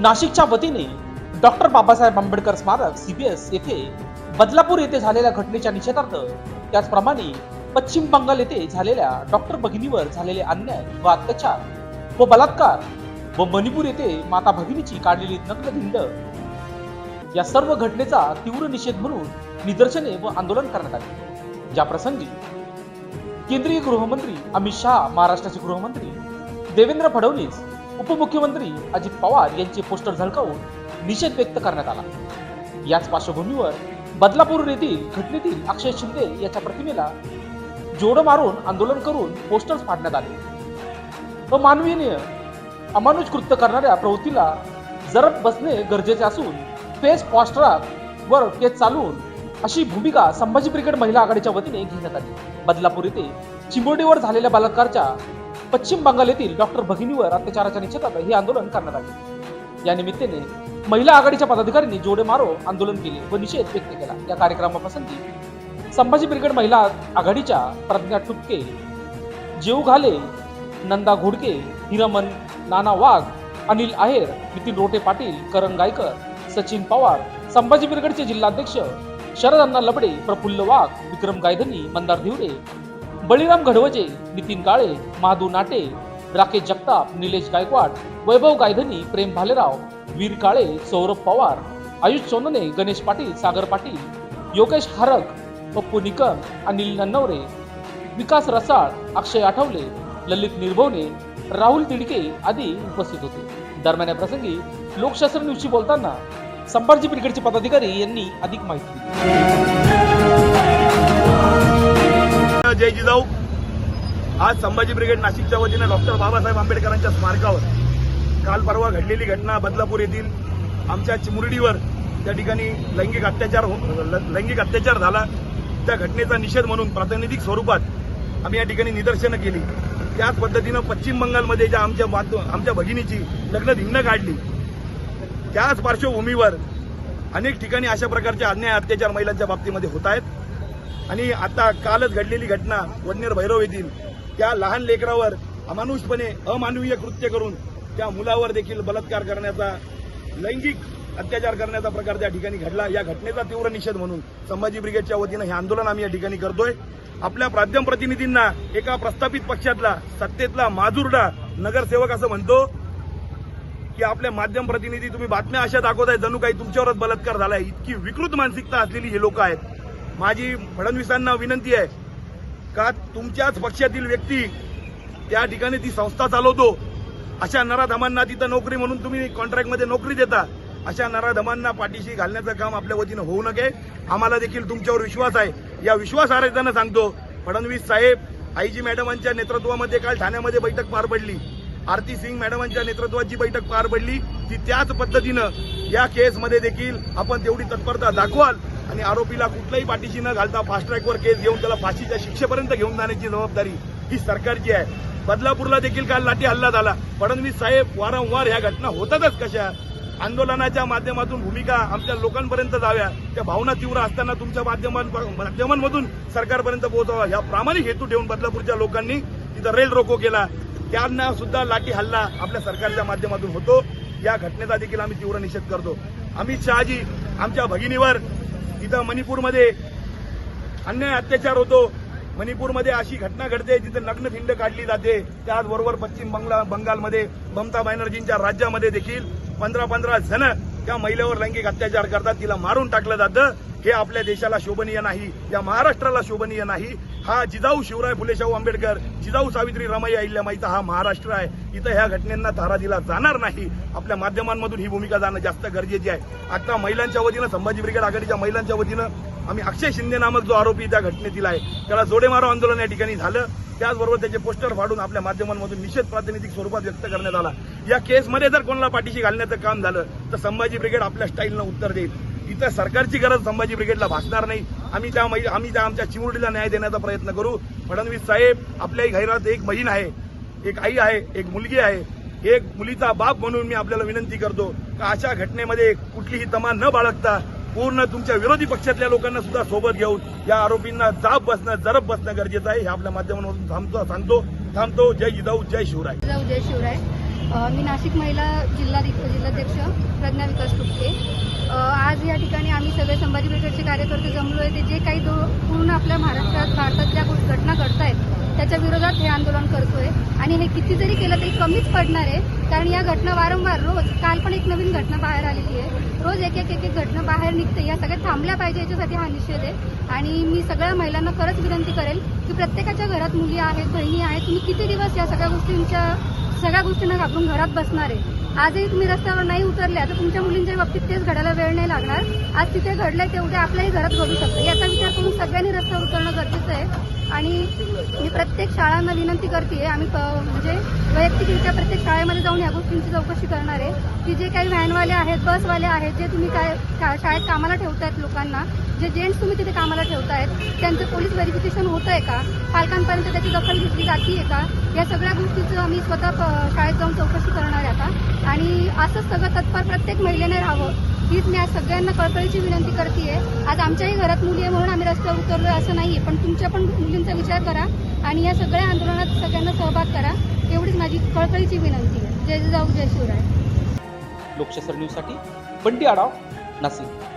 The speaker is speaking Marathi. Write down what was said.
नाशिकच्या वतीने डॉक्टर बाबासाहेब आंबेडकर स्मारक सीबीएस येथे बदलापूर येथे झालेल्या घटनेच्या निषेधार्थ त्याचप्रमाणे पश्चिम बंगाल येथे झालेल्या डॉक्टर भगिनीवर झालेले अन्याय व अत्याचार व बलात्कार व मणिपूर येथे माता भगिनीची काढलेली नग्नधिंड या सर्व घटनेचा तीव्र निषेध म्हणून निदर्शने व आंदोलन करण्यात आले. ज्या प्रसंगी केंद्रीय गृहमंत्री अमित शहा महाराष्ट्राचे गृहमंत्री देवेंद्र फडणवीस उपमुख्यमंत्री अजित पवार यांचे पोस्टर झळकावून निषेध व्यक्त करण्यात आला. याच पार्श्वभूमीवर बदलापूर येथील घटनेतील अक्षय शिंदे याच्या प्रतिमेला जोड मारून आंदोलन करून पोस्टर्स फाडण्यात आले. अमानवीय अमानुष कृत्य करणाऱ्या प्रवृत्तीला जरब बसणे गरजेचे असून फेस फास्ट्रॅक वर केस चालून अशी भूमिका संभाजी ब्रिगेड महिला आघाडीच्या वतीने घेण्यात आली. बदलापूर येथे चिंबोर्डीवर झालेल्या बलात्कारच्या पश्चिम बंगाल येथील डॉक्टर भगिनीवर अत्याचाराच्या निषेधात हे आंदोलन करण्यात आले. या निमित्ताने महिला आघाडीच्या पदाधिकाऱ्यांनी जोडे मारो आंदोलन केले व निषेध व्यक्त केला. या कार्यक्रमाप्रसंगी संभाजी ब्रिगेड महिला आघाडीच्या प्रज्ञा टुपके जेऊ घाले नंदा घोडके हिरमन नाना वाघ अनिल आहेर नितीन रोटे पाटील करण गायकर सचिन पवार संभाजी ब्रिगेडचे जिल्हाध्यक्ष शरद अण्णा लबडे प्रफुल्ल वाघ विक्रम गायधनी मंदार धिवडे बळीराम घडवजे नितीन काळे महादू नाटे राकेश जगताप निलेश गायकवाड वैभव गायधनी प्रेम भालेराव वीर काळे सौरभ पवार आयुष सोनने गणेश पाटील सागर पाटील योगेश हारक पप्पू निकम अनिल नन्नवरे विकास रसाळ अक्षय आठवले ललित निर्भवने राहुल तिडके आदी उपस्थित होते. दरम्यान या प्रसंगी लोकशास्त्र न्यूजशी बोलताना संभाजी ब्रिगेडचे पदाधिकारी यांनी अधिक माहिती दिली. जय जिजाऊ आज संभाजी ब्रिगेड नाशिकच्या वतीनं डॉक्टर बाबासाहेब आंबेडकरांच्या स्मारकावर काल परवा घडलेली घटना बदलापूर येथील आमच्या चिमुरडीवर त्या ठिकाणी लैंगिक अत्याचार हो- ल- लैंगिक अत्याचार झाला. त्या घटनेचा निषेध म्हणून प्रातिनिधिक स्वरूपात आम्ही या ठिकाणी निदर्शनं केली. त्याच पद्धतीनं पश्चिम बंगालमध्ये ज्या आमच्या बात- आमच्या भगिनीची लग्न धिंगणं काढली. त्याच पार्श्वभूमीवर अनेक ठिकाणी अशा प्रकारचे अन्याय अत्याचार महिलांच्या बाबतीमध्ये होत आहेत. आणि आता कालच घडलेली घटना वडनेर भैरव येथील त्या लहान लेकरावर अमानुषपणे अमानवीय कृत्य करून त्या मुलावर देखील बलात्कार करण्याचा लैंगिक अत्याचार करण्याचा प्रकार त्या ठिकाणी घडला. या घटनेचा तीव्र निषेध म्हणून संभाजी ब्रिगेडच्या वतीनं हे आंदोलन आम्ही या ठिकाणी करतोय. आपल्या माध्यम प्रतिनिधींना एका प्रस्थापित पक्षातला सत्तेतला माजुर्डा नगरसेवक असं म्हणतो की आपल्या माध्यम प्रतिनिधी तुम्ही बातम्या अशा दाखवताय जणू काही तुमच्यावरच बलात्कार झालाय. इतकी विकृत मानसिकता असलेली हे लोक आहेत. माझी फडणवीसांना विनंती आहे का तुमच्याच पक्षातील व्यक्ती त्या ठिकाणी ती संस्था चालवतो. अशा नराधमांना तिथं नोकरी म्हणून तुम्ही कॉन्ट्रॅक्टमध्ये नोकरी देता. अशा नराधमांना पाठीशी घालण्याचं काम आपल्या वतीनं होऊ नये. आम्हाला देखील तुमच्यावर विश्वास आहे. या विश्वासार्हतेनं सांगतो फडणवीस साहेब आईजी मॅडमांच्या नेतृत्वामध्ये काल ठाण्यामध्ये बैठक पार पडली. आरती सिंग मॅडमांच्या नेतृत्वाची बैठक पार पडली. ती त्याच पद्धतीनं या केसमध्ये देखील आपण तेवढी तत्परता दाखवाल. आणि आरोपीला कुठल्याही पाठीशी न घालता फास्ट ट्रॅकवर केस घेऊन त्याला फाशीच्या शिक्षेपर्यंत घेऊन जाण्याची जबाबदारी ही सरकारची आहे. बदलापूरला देखील काल लाठी हल्ला झाला. फडणवीस साहेब वारंवार ह्या घटना होतातच कशा? आंदोलनाच्या माध्यमातून भूमिका आमच्या लोकांपर्यंत जाव्या. त्या भावना तीव्र असताना तुमच्या माध्यमांमधून सरकारपर्यंत पोहोचावा. या प्रामाणिक हेतू ठेवून बदलापूरच्या लोकांनी तिथं रेल रोको केला. त्यांना सुद्धा लाठी हल्ला आपल्या सरकारच्या माध्यमातून होतो. या घटनेचा देखील आम्ही तीव्र निषेध करतो. अमित शहाजी आमच्या भगिनीवर तिथं मणिपूरमध्ये अन्याय अत्याचार होतो मणिपूरमध्ये अशी घटना घडते जिथे नग्नखिंड काढली जाते त्याचबरोबर पश्चिम बंगला बंगालमध्ये ममता बॅनर्जींच्या राज्यामध्ये देखील पंधरा पंधरा जण त्या महिलेवर लैंगिक अत्याचार करतात तिला मारून टाकलं जातं. हे आपल्या देशाला शोभनीय नाही या महाराष्ट्राला शोभनीय नाही. हा जिजाऊ शिवराय फुले शाहू आंबेडकर जिजाऊ सावित्री रमाई अहिल्यामाईचा हा महाराष्ट्र आहे. इथं ह्या घटनेंना थारा दिला जाणार नाही. आपल्या माध्यमांमधून ही भूमिका जाणं जास्त गरजेची आहे. आता महिलांच्या वतीनं संभाजी ब्रिगेड आघाडीच्या महिलांच्या वतीनं आम्ही अक्षय शिंदे नामक जो आरोपी त्या घटनेतील आहे. त्याला जोडेमारो आंदोलन या ठिकाणी झालं. त्याचबरोबर त्याचे पोस्टर फाडून आपल्या माध्यमांमधून निषेध प्रातिनिधिक स्वरूपात व्यक्त करण्यात आला. या केसमध्ये जर कोणाला पाठीशी घालण्याचं काम झालं तर संभाजी ब्रिगेड आपल्या स्टाईलनं उत्तर देईल. इथं सरकारची गरज संभाजी ब्रिगेडला भासणार नाही. आम्ही त्या आम्ही त्या आमच्या चिमुरडीला न्याय देण्याचा प्रयत्न करू. फडणवीस साहेब आपल्याही घरात एक बहीण आहे एक आई आहे एक मुलगी आहे. एक मुलीचा बाप म्हणून मी आपल्याला विनंती करतो का अशा घटनेमध्ये कुठलीही तमा न बाळगता पूर्ण तुमच्या विरोधी पक्षातल्या लोकांना सुद्धा सोबत घेऊन या आरोपींना जाब बसणं जरब बसणं गरजेचं आहे. हे आपल्या माध्यमातून थांबतो सांगतो. थांबतो. जय जिजाऊ जय शिवराय. जय शिवराय. मी नाशिक महिला जिल्हा जिल्हाध्यक्ष प्रज्ञा विकास तुपके. आज या ठिकाणी आम्ही सगळे संभाजी ब्रिगेडचे कार्यकर्ते जमलो आहे ते जे काही दो पूर्ण आपल्या महाराष्ट्रात भारतात ज्या घटना घडत आहेत त्याच्या विरोधात हे आंदोलन करतोय. आणि हे किती जरी केलं तरी कमीच पडणार आहे. कारण या घटना वारंवार रोज काल पण एक नवीन घटना बाहेर आलेली आहे. रोज एक एक एक एक घटना बाहेर निघते. या सगळ्या थांबल्या पाहिजे याच्यासाठी हा निषेध आहे. आणि मी सगळ्या महिलांना खरंच विनंती करेल की प्रत्येकाच्या घरात मुली आहेत बहिणी आहेत. तुम्ही किती दिवस या सगळ्या गोष्टींच्या सगळ्या गोष्टींना घाबरून घरात बसणार आहे. आजही तुम्ही रस्त्यावर नाही उतरल्या तर तुमच्या मुलींच्या बाबतीत तेच घडायला वेळ नाही लागणार. आज तिथे घडलंय ते उद्या आपल्याही घरात घडू शकतं. याचा विचार करून सगळ्यांनी रस्त्यावर उतरणं गरजेचं आहे. आणि मी प्रत्येक शाळांना विनंती करते आम्ही प- म्हणजे वैयक्तिकरित्या प्रत्येक शाळेमध्ये जाऊन या गोष्टींची चौकशी करणार आहे. की जे काही व्हॅनवाले आहेत बसवाले आहेत जे तुम्ही काय शा- शाळेत कामाला ठेवतायत लोकांना जे जेंट्स तुम्ही तिथे कामाला ठेवतायत त्यांचं पोलीस व्हेरिफिकेशन होत आहे का? पालकांपर्यंत त्याची दखल घेतली जाते आहे का? या सगळ्या गोष्टीचं आम्ही स्वतः शाळेत जाऊन चौकशी करणार आहे आता. आणि असंच सगळं तत्पर प्रत्येक महिलेने राहावं हीच मी आज सगळ्यांना कळकळीची विनंती करते आज आमच्याही घरात मुली आहे म्हणून आम्ही रस्त्यावर उतरलोय असं नाही आहे पण तुमच्या पण मुलींचा विचार करा आणि या सगळ्या आंदोलनात सगळ्यांना सहभाग करा. एवढीच माझी कळकळीची विनंती आहे. जय जाऊ जय शिवराय. लोकशास्त्र न्यूजसाठी बंडी आडाव नाशिक.